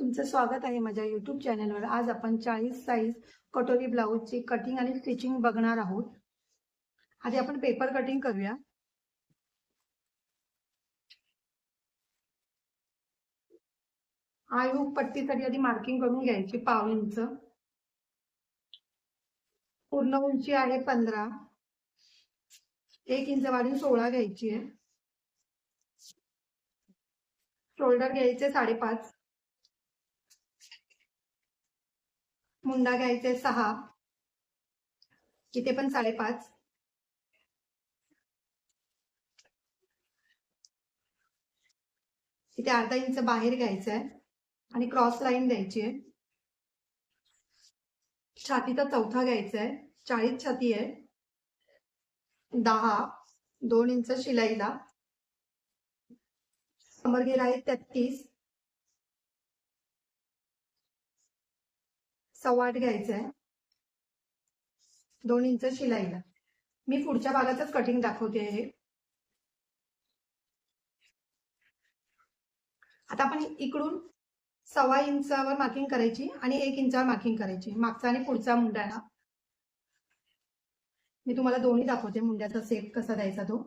तुमचं स्वागत आहे माझ्या युट्यूब चॅनलवर आज आपण चाळीस साईज कटोरी ब्लाऊजची कटिंग आणि स्टिचिंग बघणार आहोत. आधी आपण पेपर कटिंग करूया. आयु पट्टीसाठी आधी मार्किंग करून घ्यायची पाव इंच. पूर्ण उंची आहे पंधरा. एक इंच वाढून सोळा घ्यायची आहे. शोल्डर घ्यायचे साडेपाच. मुंडा घ्यायचे सहा. इथे पण साडेपाच. इथे अर्धा इंच बाहेर घ्यायचं आहे आणि क्रॉस लाईन द्यायची आहे. छातीचा चौथा घ्यायचा आहे चाळीस छाती आहे. दहा. दोन इंच शिलाईला. समर गेला आहे तेहतीस. सवाट घ्यायचं आहे दोन इंच शिलाईला. मी पुढच्या भागातच कटिंग दाखवते हे. आता आपण इकडून सव्वा इंचावर मार्किंग करायची आणि एक इंचावर मार्किंग करायची. मागचा आणि पुढचा मुंड्याला मी तुम्हाला दोन्ही दाखवते मुंड्याचा सेट कसा द्यायचा तो.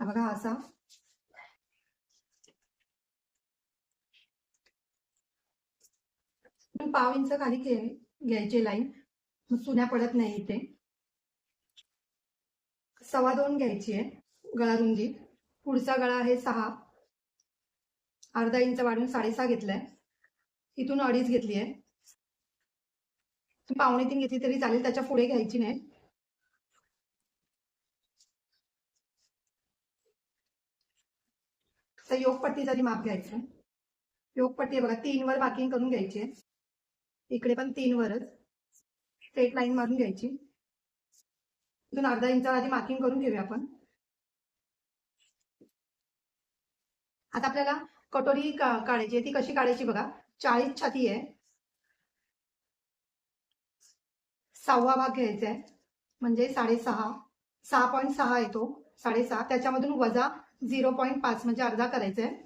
बघा असा. पाव इंच खाली घ्यायचे घ्यायची लाईन. मग चुन्या पडत नाही इथे. सव्वा दोन घ्यायची आहे गळा रुंदी. पुढचा गळा आहे सहा. अर्धा इंच वाढून साडेसहा घेतलाय. इथून अडीच घेतली आहे. पावणे तीन घेतली तरी चालेल त्याच्या पुढे घ्यायची नाही. तर योगपट्टीचा माप घ्यायचं. योगपट्टी आहे बघा तीन वर मार्किंग करून घ्यायची आहे. इकडे पण तीन वरच. स्ट्रेट लाईन मारून घ्यायची. इथून अर्धा इंचा आधी मार्किंग करून घेऊया आपण. आता आपल्याला कटोरी का- काढायची आहे ती कशी काढायची बघा. चाळीस छाती आहे. सहावा भाग घ्यायचा आहे. म्हणजे साडेसहा. सहा पॉईंट सहा येतो साडेसहा. त्याच्यामधून वजा झिरो पॉईंट पाच म्हणजे अर्धा करायचा आहे.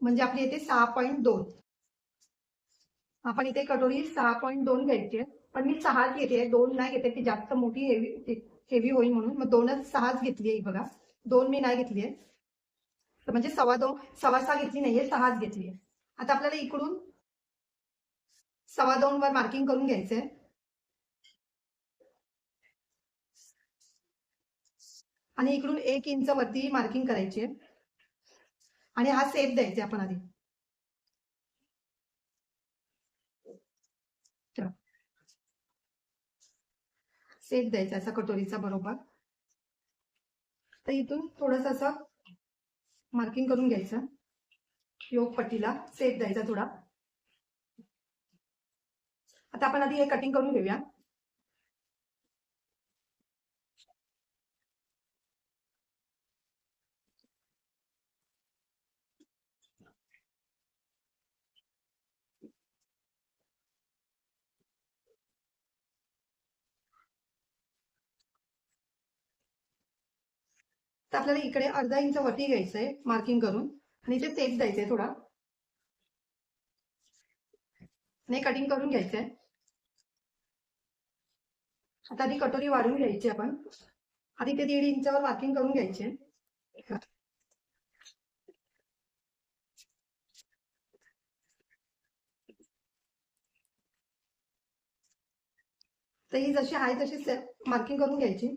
म्हणजे आपली येते सहा पॉईंट दोन. आपण इथे कटोरी सहा पॉईंट दोन घ्यायची पण मी सहाच घेते दोन नाही घेते ती जास्त मोठी हेवी हेवी होईल म्हणून. मग दोनच सहाच घेतली आहे बघा. दोन मी नाही घेतली आहे. तर म्हणजे सव्वा दोन सव्वा सहा घेतली नाहीये सहाच घेतली आहे. आता आपल्याला इकडून सव्वा दोन वर मार्किंग करून घ्यायचंय आणि इकडून एक इंच वरती मार्किंग करायची आहे. आणि हा सेप द्यायचा आपण आधी. सेट द्यायचा असा कटोरीचा बरोबर. तर इथून थोडस असं मार्किंग करून घ्यायचं. योग पट्टीला सेट द्यायचा थोडा. आता आपण आधी हे कटिंग करून घेऊया. तर आपल्याला इकडे अर्धा इंच वरती घ्यायचंय मार्किंग करून. आणि इथे सेप द्यायचंय थोडा. नाही कटिंग करून घ्यायचंय. आता ती कटोरी वाढून घ्यायची आपण. आधी ते दीड इंचावर मार्किंग करून घ्यायचे. तर ही जशी आहे तशी मार्किंग करून घ्यायची.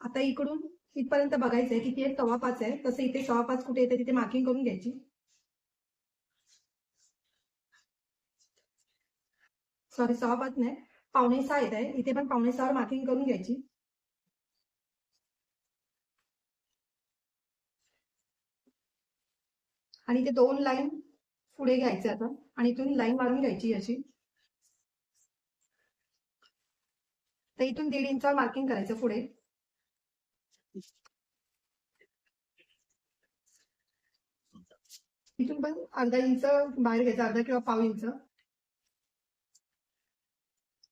आता इकडून इथपर्यंत बघायचंय किती एक सव्वा पाच आहे. तसं इथे सव्वा पाच कुठे येते तिथे मार्किंग करून घ्यायची. सॉरी सव्वा पाच नाही. पावणे सहा येत आहे. इथे पण पावणे सहावर मार्किंग करून घ्यायची. आणि ते दोन लाईन पुढे घ्यायचे आता. आणि इथून लाईन मारून घ्यायची अशी. तर इथून दीड इंचावर मार्किंग करायचं पुढे. इथून पण अर्धा इंच बाहेर घ्यायचं अर्धा किंवा पाव इंच.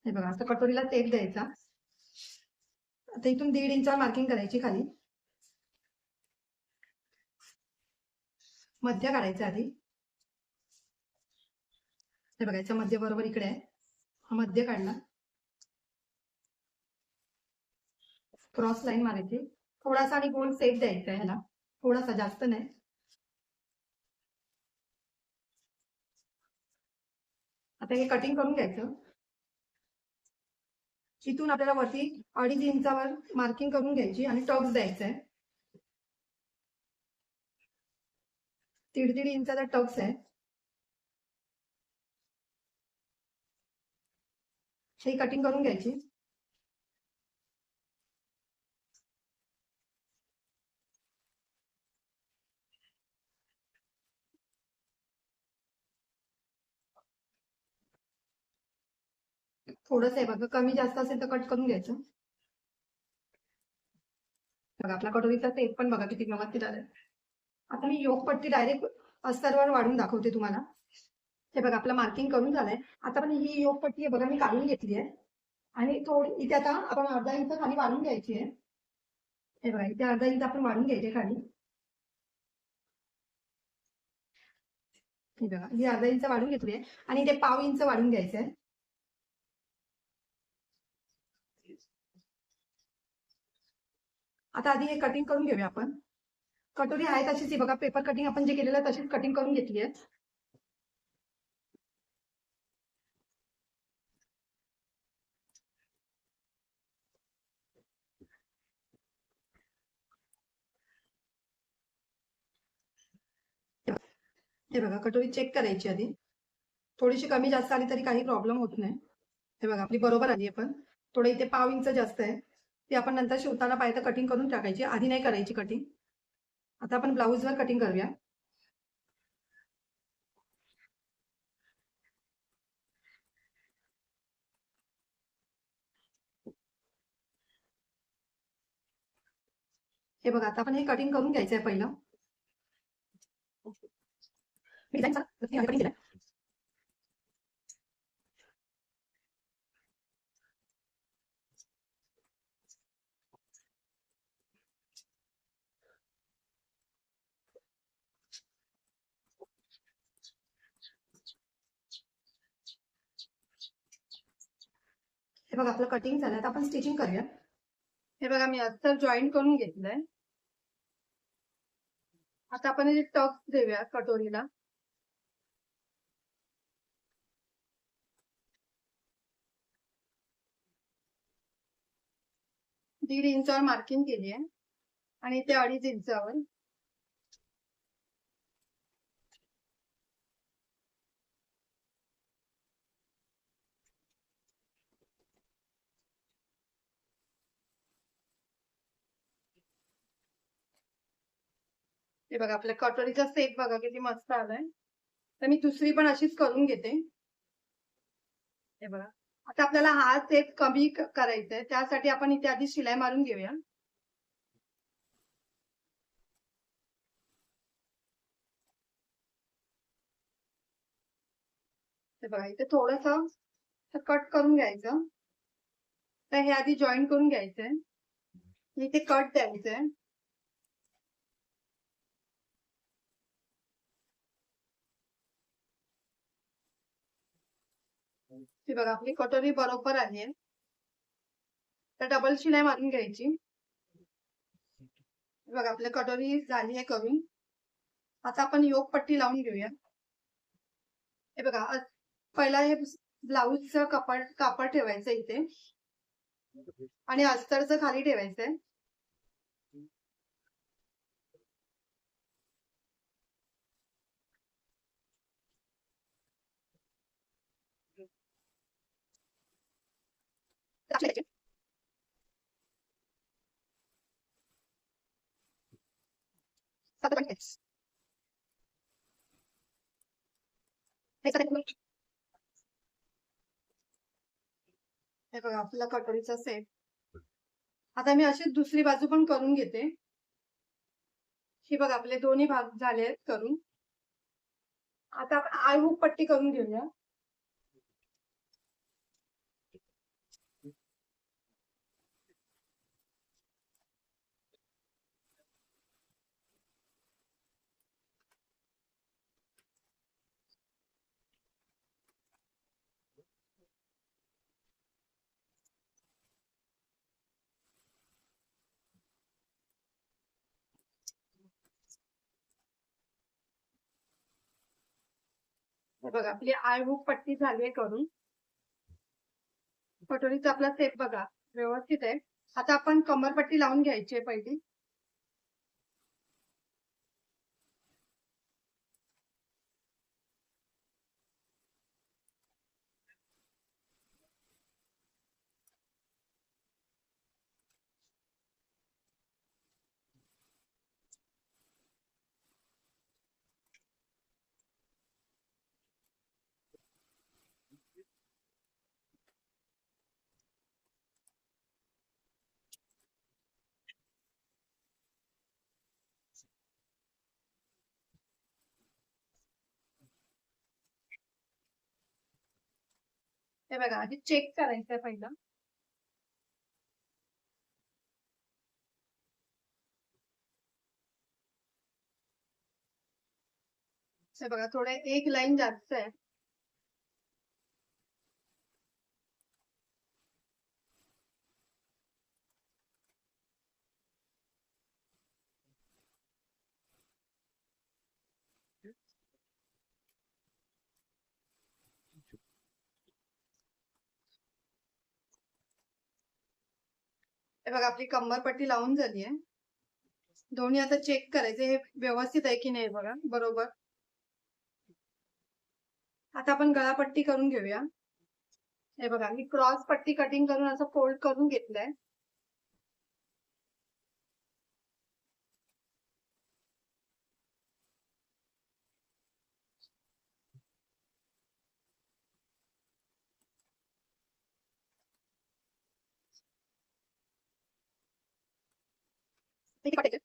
हे बघा आता कटोरीला तेल द्यायचा. आता इथून दीड इंचावर मार्किंग करायची खाली. मध्य काढायचं आधी. हे बघायचं मध्य बरोबर इकडे आहे. हा मध्य काढला. क्रॉस लाईन मारायची. थोडासा आणि गोल सेप द्यायचा आहे ह्याला. थोडासा जास्त नाही. आता हे कटिंग करून घ्यायचं. इथून आपल्याला वरती अडीच इंचावर मार्किंग करून घ्यायची आणि टक्स द्यायचा आहे दीड दीड इंचाचा टक्स आहे. हे कटिंग करून घ्यायची. थोडंच आहे बघा. कमी जास्त असेल तर कट करून घ्यायचं. बघा आपला कटोरीचा सेट पण बघा किती व्यवस्थित आलाय. आता मी योग पट्टी डायरेक्ट अस्तरवर वाढून दाखवते तुम्हाला. हे बघा आपलं मार्किंग करून झालंय. आता पण ही योग पट्टी आहे बघा मी काढून घेतली आहे. आणि थोडी इथे आता आपण अर्धा इंच खाली वाढून घ्यायची आहे. हे बघा इथे अर्धा इंच आपण वाढून घ्यायचे खाली. हे बघा ही अर्धा इंच वाढून घेतली आहे. आणि इथे पाव इंच वाढून घ्यायचं आहे. आता आधी हे कटिंग करून घेऊया आपण. कटोरी आहे तशीच आहे बघा पेपर कटिंग आपण जे केलेलं आहे तशीच कटिंग करून घेतली आहे. हे बघा कटोरी चेक करायची आधी. थोडीशी कमी जास्त आली तरी काही प्रॉब्लेम होत नाही. हे बघा आपली बरोबर आली आहे पण. थोडं इथे पाव इंच जास्त आहे. ती आपण नंतर शिवताना पाहिजे तर कटिंग करून टाकायची. आधी नाही करायची कटिंग आता आपण ब्लाऊजवर कटिंग करूया. हे बघा आता आपण हे कटिंग करून घ्यायचं आहे पहिलं हे बघा आपलं कटिंग झालं आता आपण स्टिचिंग करूया. हे बघा मी अस्तर जॉईन करून घेतलंय. आता आपण हे टक्स देऊया कटोरीला. दीड इंचावर मार्किंग केली आहे. आणि ते अडीच इंचावर. हे बघा आपल्या कटोरीचा सेट बघा किती मस्त आलाय. तर मी दुसरी पण अशीच करून घेते. हे बघा. आता आपल्याला हा सेट कमी करायचा आहे त्यासाठी आपण इथे आधी शिलाई मारून घेऊया. ते बघा इथे थोडस कट करून घ्यायचं. तर हे आधी जॉईन करून घ्यायचंय. इथे कट द्यायचंय. ती बघा आपली कटोरी बरोबर आहे. तर डबल शिलाई मारून घ्यायची. बघा आपली कटोरी झाली आहे करून. आता आपण योग पट्टी लावून घेऊया. हे बघा पहिला हे ब्लाऊजचं कापड कापड ठेवायचं इथे. आणि अस्तरचं खाली ठेवायचंय. हे बघा आपला कटोरीचा सेट आता मी अशी दुसरी बाजू पण करून घेते. ही बघा आपले दोन्ही भाग झाले आहेत करून. आता आपण आळहूक पट्टी करून घेऊया. बघा आपली आयहुक पट्टी झाली आहे करून. कटोरीचा आपला सेप बघा व्यवस्थित आहे. आता आपण कमरपट्टी लावून घ्यायची आहे पहिली. हे बघा आधी चेक करायचंय पहिलं. बघा थोडे एक लाईन जास्त आहे. हे बघा आपली कंबरपट्टी लावून झाली आहे. दोन्ही आता चेक करायचे हे व्यवस्थित आहे की नाही बघा बरोबर? आता आपण गळापट्टी करून घेऊया. हे बघा मी क्रॉस पट्टी कटिंग करून असं फोल्ड करून घेतलंय. किती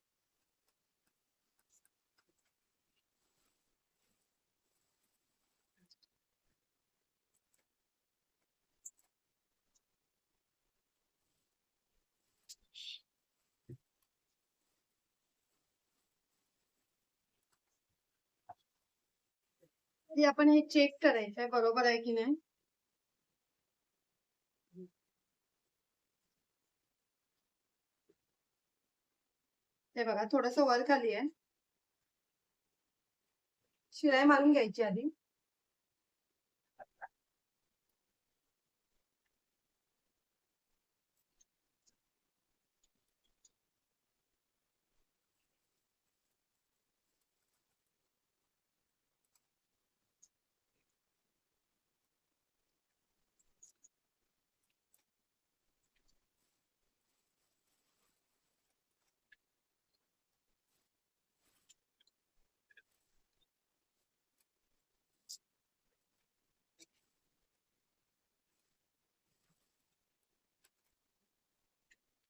आपण हे चेक करायचं आहे बरोबर आहे की नाही? हे बघा थोडस वर खाली आहे. शिलाई मारून घ्यायची आधी.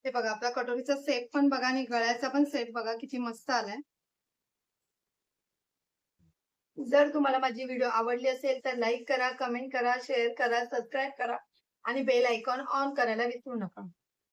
हे बघा आपला कटोरीचा सेप पण बघा आणि गळ्याचा पण सेप बघा किती मस्त आलाय. जर तुम्हाला माझी व्हिडिओ आवडली असेल तर लाईक करा कमेंट करा शेअर करा सबस्क्राईब करा आणि बेल आयकॉन ऑन करायला विसरू नका.